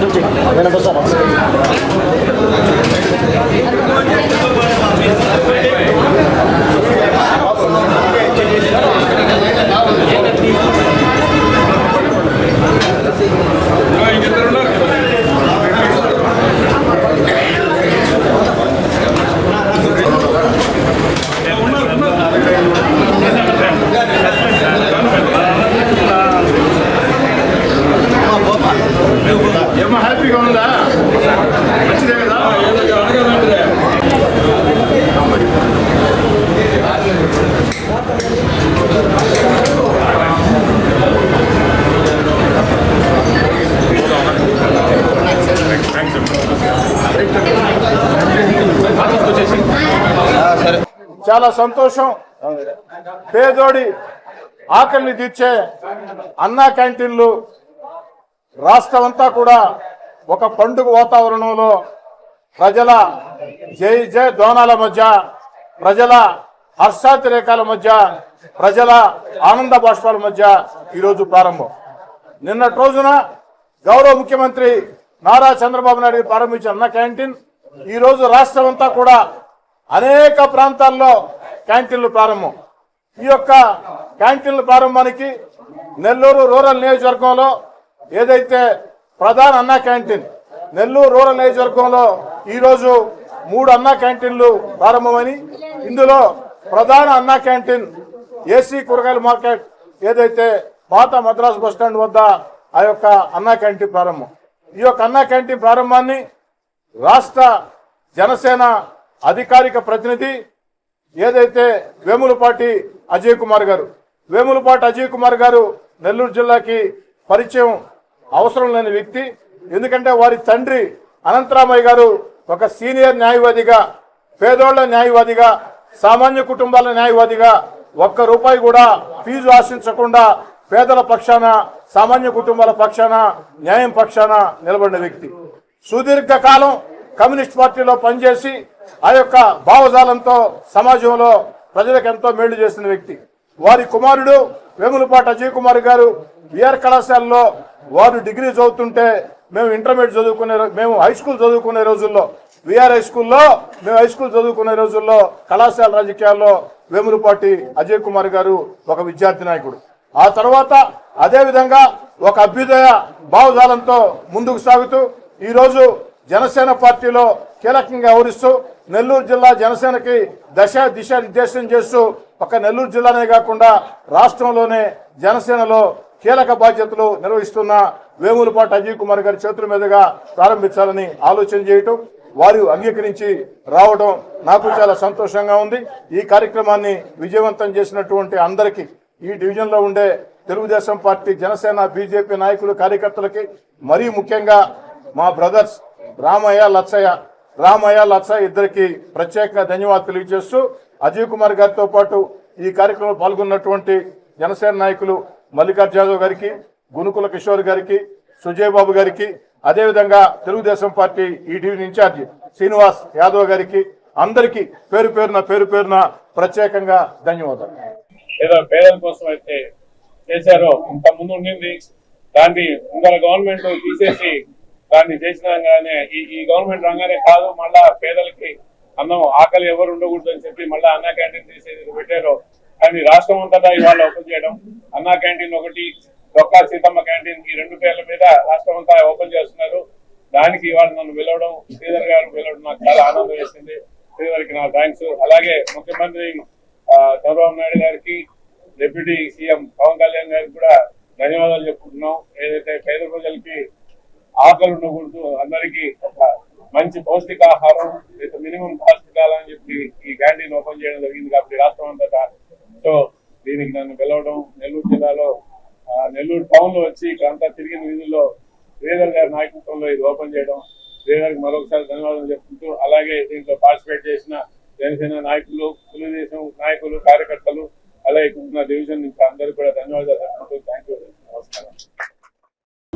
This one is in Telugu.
Ano na ba sa చాలా సంతోషం. పేదోడి ఆకలిని తీర్చే అన్నా క్యాంటీన్లు రాష్ట్రం అంతా కూడా ఒక పండుగ వాతావరణంలో ప్రజల జై జయ దోనాల మధ్య ప్రజల హర్షాతిరేకాల మధ్య ప్రజల ఆనంద బాష్పాల మధ్య ఈరోజు ప్రారంభం. నిన్నటి రోజున గౌరవ ముఖ్యమంత్రి నారా చంద్రబాబు నాయుడు ప్రారంభించిన అన్న క్యాంటీన్ ఈ రోజు రాష్ట్రం అంతా కూడా అనేక ప్రాంతాల్లో క్యాంటీన్లు ప్రారంభం. ఈ యొక్క క్యాంటీన్ల ప్రారంభానికి నెల్లూరు రూరల్ నియోజకవర్గంలో ఏదైతే ప్రధాన అన్నా క్యాంటీన్ నెల్లూరు రూరల్ నియోజకవర్గంలో ఈరోజు మూడు అన్నా క్యాంటీన్లు ప్రారంభమని ఇందులో ప్రధాన అన్నా క్యాంటీన్ ఏసీ కూరగాయల మార్కెట్ ఏదైతే పాత మద్రాసు బస్ స్టాండ్ వద్ద ఆ యొక్క అన్నా క్యాంటీన్ ప్రారంభం. ఈ యొక్క అన్నా క్యాంటీన్ ప్రారంభాన్ని రాష్ట్ర జనసేన అధికారిక ప్రతినిధి ఏదైతే వేములపాటి అజయ్ కుమార్ గారు వేములపాటి అజయ్ కుమార్ గారు నెల్లూరు జిల్లాకి పరిచయం అవసరం లేని వ్యక్తి. ఎందుకంటే వారి తండ్రి అనంతరామయ్య గారు ఒక సీనియర్ న్యాయవాదిగా పేదోళ్ళ న్యాయవాదిగా సామాన్య కుటుంబాల న్యాయవాదిగా ఒక్క రూపాయి కూడా ఫీజు ఆశించకుండా పేదల పక్షాన సామాన్య కుటుంబాల పక్షాన న్యాయం పక్షాన నిలబడిన వ్యక్తి. సుదీర్ఘకాలం కమ్యూనిస్ట్ పార్టీలో పనిచేసి ఆ యొక్క భావజాలంతో సమాజంలో ప్రజలకు ఎంతో మేలు చేసిన వ్యక్తి. వారి కుమారుడు వేములపాటి అజయ్ కుమార్ గారు విఆర్ కళాశాలలో వారు డిగ్రీ చదువుతుంటే మేము ఇంటర్మీడియట్ చదువుకునే మేము హై స్కూల్ చదువుకునే రోజుల్లో విఆర్ హై స్కూల్లో మేము హై స్కూల్ చదువుకునే రోజుల్లో కళాశాల రాజకీయాల్లో వేములపాటి అజయ్ కుమార్ గారు ఒక విద్యార్థి నాయకుడు. ఆ తర్వాత అదేవిధంగా ఒక అభ్యుదయ భావజాలంతో ముందుకు సాగుతూ ఈరోజు జనసేన పార్టీలో కీలకంగా వ్యవహరిస్తూ నెల్లూరు జిల్లా జనసేనకి దశ దిశ నిర్దేశం చేస్తూ ఒక నెల్లూరు జిల్లానే కాకుండా రాష్ట్రంలోనే జనసేనలో కీలక బాధ్యతలు నిర్వహిస్తున్న వేములపాటి అజయ్ కుమార్ గారి చేతుల మీదుగా ప్రారంభించాలని ఆలోచన చేయటం వారు అంగీకరించి రావడం నాకు చాలా సంతోషంగా ఉంది. ఈ కార్యక్రమాన్ని విజయవంతం చేసినటువంటి అందరికీ ఈ డివిజన్లో ఉండే తెలుగుదేశం పార్టీ జనసేన బీజేపీ నాయకులు కార్యకర్తలకి మరీ ముఖ్యంగా మా బ్రదర్స్ రామయ్య లచ్చయ్య రామయ్య లచ్చయ్య ఇద్దరికి ప్రత్యేకంగా ధన్యవాదాలు తెలియజేస్తూ అజయ్ కుమార్ గారితో పాటు ఈ కార్యక్రమంలో పాల్గొన్నటువంటి జనసేన నాయకులు మల్లికార్జున యాదవ్ గారికి గునుకుల కిషోర్ గారికి సుజయ్ బాబు గారికి అదేవిధంగా తెలుగుదేశం పార్టీ ఈ division in charge Srinivas Yadav గారికి అందరికీ పేరు పేరున పేరు పేరున ప్రత్యేకంగా ధన్యవాదాలు. ఏదో పేదల కోసం అయితే చేశారో ఇంత ముందు ఉండింది. దాన్ని ముందర గవర్నమెంట్ తీసేసి దాన్ని చేసినాగానే ఈ ఈ గవర్నమెంట్ రంగానే కాదు మళ్ళా పేదలకి అన్నం ఆకలి ఎవరు ఉండకూడదు అని చెప్పి మళ్ళా అన్నా క్యాంటీన్ తీసేది పెట్టారు. కానీ రాష్ట్రం అంతటా ఇవాళ ఓపెన్ చేయడం అన్నా క్యాంటీన్ ఒకటి డొక్కా సీతమ్మ క్యాంటీన్ ఈ రెండు పేర్ల మీద రాష్ట్రం అంతా ఓపెన్ చేస్తున్నారు. దానికి ఇవాళ నన్ను పిలవడం శ్రీధర్ గారు పిలవడం నాకు చాలా ఆనందం వేసింది. శ్రీధర్కి నా థ్యాంక్స్ అలాగే ముఖ్యమంత్రి చంద్రబాబు నాయుడు గారికి డిప్యూటీ సీఎం పవన్ కళ్యాణ్ గారికి కూడా ధన్యవాదాలు చెప్పుకుంటున్నాం. ఏదైతే పేద ప్రజలకి ఆకలి ఉండకూడదు. అందరికీ ఒక మంచి పౌష్టికాహారం లేదా మినిమం పౌష్టికాలు అని చెప్పి ఈ క్యాంటీన్ ఓపెన్ చేయడం జరిగింది కాబట్టి రాష్ట్రం అంతటా సో దీనికి నన్ను పిలవడం నెల్లూరు జిల్లాలో నెల్లూరు టౌన్లో వచ్చి ఇక్కడంతా తిరిగిన వీధుల్లో శ్రీధర్ గారి నాయకత్వంలో ఇది ఓపెన్ చేయడం శ్రీధర్కి మరొకసారి ధన్యవాదాలు చెప్పుకుంటూ అలాగే దీంట్లో పార్టిసిపేట్ చేసిన జనసేన నాయకులు తెలుగుదేశం నాయకులు కార్యకర్తలు అలాగే ఇక్కడ డివిజన్ నుంచి అందరికీ కూడా ధన్యవాదాలు చెప్పుకుంటూ